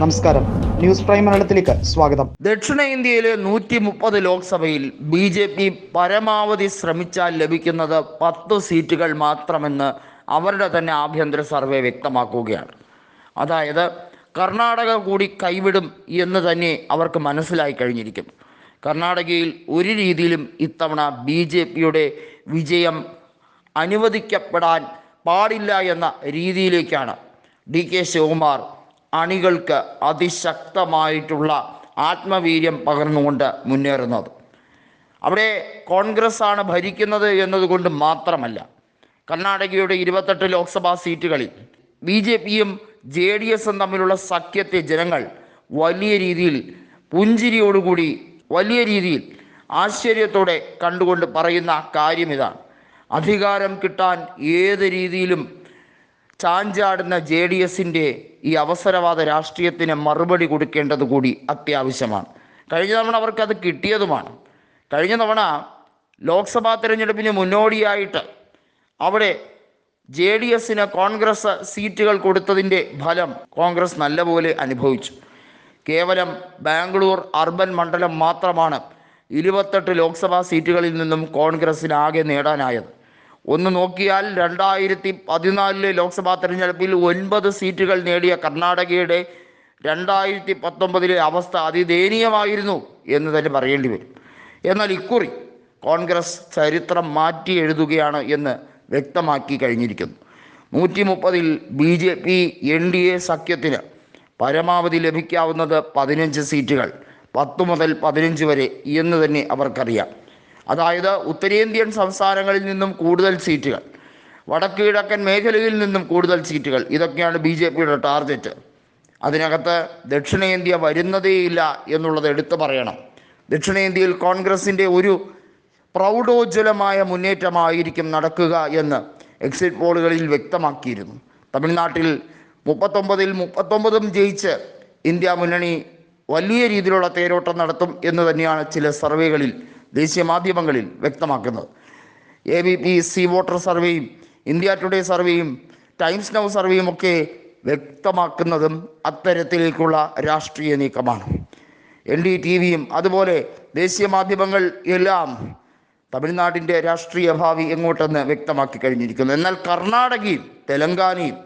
നമസ്കാരം. News prime മലയാളത്തിലേക്ക് സ്വാഗതം. ദക്ഷിണേന്ത്യയിലെ നൂറ്റി മുപ്പത് ലോക്സഭയിൽ ബി ജെ പി പരമാവധി ശ്രമിച്ചാൽ ലഭിക്കുന്നത് പത്ത് സീറ്റുകൾ മാത്രമെന്ന് അവരുടെ തന്നെ ആഭ്യന്തര സർവേ വ്യക്തമാക്കുകയാണ്. അതായത് കർണാടക കൂടി കൈവിടും എന്ന് തന്നെ അവർക്ക് മനസ്സിലായി കഴിഞ്ഞിരിക്കും. കർണാടകയിൽ ഒരു രീതിയിലും ഇത്തവണ ബി ജെ പിയുടെ വിജയം അനുവദിക്കപ്പെടാൻ പാടില്ല എന്ന രീതിയിലേക്കാണ് ഡി കെ ശിവകുമാർ അണികൾക്ക് അതിശക്തമായിട്ടുള്ള ആത്മവീര്യം പകർന്നുകൊണ്ട് മുന്നേറുന്നത്. അവിടെ കോൺഗ്രസ് ആണ് ഭരിക്കുന്നത് എന്നതുകൊണ്ട് മാത്രമല്ല കർണാടകയുടെ ഇരുപത്തെട്ട് ലോക്സഭാ സീറ്റുകളിൽ ബി ജെ പിയും ജെ ഡി എസും തമ്മിലുള്ള സഖ്യത്തെ ജനങ്ങൾ വലിയ രീതിയിൽ പുഞ്ചിരിയോടുകൂടി വലിയ രീതിയിൽ ആശ്ചര്യത്തോടെ കണ്ടുകൊണ്ട് പറയുന്ന കാര്യം ഇതാണ്. അധികാരം കിട്ടാൻ ഏത് രീതിയിലും ചാഞ്ചാടുന്ന ജെ ഡി എസിന്റെ ഈ അവസരവാദ രാഷ്ട്രീയത്തിന് മറുപടി കൊടുക്കേണ്ടത് കൂടി അത്യാവശ്യമാണ്. കഴിഞ്ഞ തവണ അവർക്കത് കിട്ടിയതുമാണ്. കഴിഞ്ഞ തവണ ലോക്സഭാ തിരഞ്ഞെടുപ്പിന് മുന്നോടിയായിട്ട് അവിടെ ജെ ഡി എസിന് കോൺഗ്രസ് സീറ്റുകൾ കൊടുത്തതിന്റെ ഫലം കോൺഗ്രസ് നല്ലപോലെ അനുഭവിച്ചു. കേവലം ബാംഗ്ലൂർ അർബൻ മണ്ഡലം മാത്രമാണ് ഇരുപത്തെട്ട് ലോക്സഭാ സീറ്റുകളിൽ നിന്നും കോൺഗ്രസ്സിനാകെ നേടാനായത്. ഒന്ന് നോക്കിയാൽ രണ്ടായിരത്തി പതിനാലിലെ ലോക്സഭാ തെരഞ്ഞെടുപ്പിൽ ഒൻപത് സീറ്റുകൾ നേടിയ കർണാടകയുടെ രണ്ടായിരത്തി പത്തൊമ്പതിലെ അവസ്ഥ അതിദയനീയമായിരുന്നു എന്ന് തന്നെ പറയേണ്ടി വരും. എന്നാൽ ഇക്കുറി കോൺഗ്രസ് ചരിത്രം മാറ്റി എഴുതുകയാണ് എന്ന് വ്യക്തമാക്കി കഴിഞ്ഞിരിക്കുന്നു. നൂറ്റി മുപ്പതിൽ B J P N D A സഖ്യത്തിന് പരമാവധി ലഭിക്കാവുന്നത് പതിനഞ്ച് സീറ്റുകൾ പത്ത് മുതൽ പതിനഞ്ച് വരെ എന്ന് തന്നെ അവർക്കറിയാം. അതായത് ഉത്തരേന്ത്യൻ സംസ്ഥാനങ്ങളിൽ നിന്നും കൂടുതൽ സീറ്റുകൾ വടക്ക് കിഴക്കൻ മേഖലയിൽ നിന്നും കൂടുതൽ സീറ്റുകൾ. ഇതൊക്കെയാണ് ബി ജെ പിയുടെ ടാർഗറ്റ്. അതിനകത്ത് ദക്ഷിണേന്ത്യ വരുന്നതേയില്ല എന്നുള്ളത് എടുത്തു പറയണം. ദക്ഷിണേന്ത്യയിൽ കോൺഗ്രസിന്റെ ഒരു പ്രൗഢോജ്വലമായ മുന്നേറ്റമായിരിക്കും നടക്കുക എന്ന് എക്സിറ്റ് പോളുകളിൽ വ്യക്തമാക്കിയിരുന്നു. തമിഴ്നാട്ടിൽ മുപ്പത്തൊമ്പതിൽ മുപ്പത്തൊമ്പതും ജയിച്ച് ഇന്ത്യ മുന്നണി വലിയ രീതിയിലുള്ള തേരോട്ടം നടത്തും എന്ന് തന്നെയാണ് ചില സർവേകളിൽ ദേശീയ മാധ്യമങ്ങളിൽ വ്യക്തമാക്കുന്നത്. A B P C voter സർവേയും India Today സർവേയും ടൈംസ് നൗ സർവേയും ഒക്കെ വ്യക്തമാക്കുന്നതും അത്തരത്തിലേക്കുള്ള രാഷ്ട്രീയ നീക്കമാണ്. എൻ ഡി ടി വിയും അതുപോലെ ദേശീയ മാധ്യമങ്ങൾ എല്ലാം തമിഴ്നാടിന്റെ രാഷ്ട്രീയ ഭാവി എങ്ങോട്ടെന്ന് വ്യക്തമാക്കി കഴിഞ്ഞിരിക്കുന്നു. എന്നാൽ കർണാടകയും തെലങ്കാനയും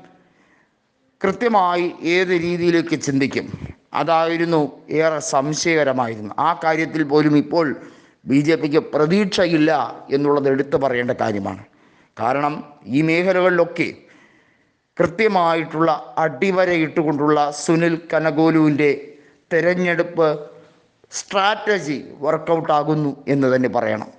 കൃത്യമായി ഏത് രീതിയിലേക്ക് ചിന്തിക്കും? അതായിരുന്നു ഏറെ സംശയകരമായിരുന്നു. ആ കാര്യത്തിൽ പോലും ഇപ്പോൾ ബി ജെ പിക്ക് പ്രതീക്ഷയില്ല എന്നുള്ളത് എടുത്തു പറയേണ്ട കാര്യമാണ്. കാരണം ഈ മേഖലകളിലൊക്കെ കൃത്യമായിട്ടുള്ള അടിവരയിട്ടുകൊണ്ടുള്ള സുനിൽ കനകോലുവിന്റെ തെരഞ്ഞെടുപ്പ് സ്ട്രാറ്റജി വർക്കൗട്ടാകുന്നു എന്ന് തന്നെ പറയണം.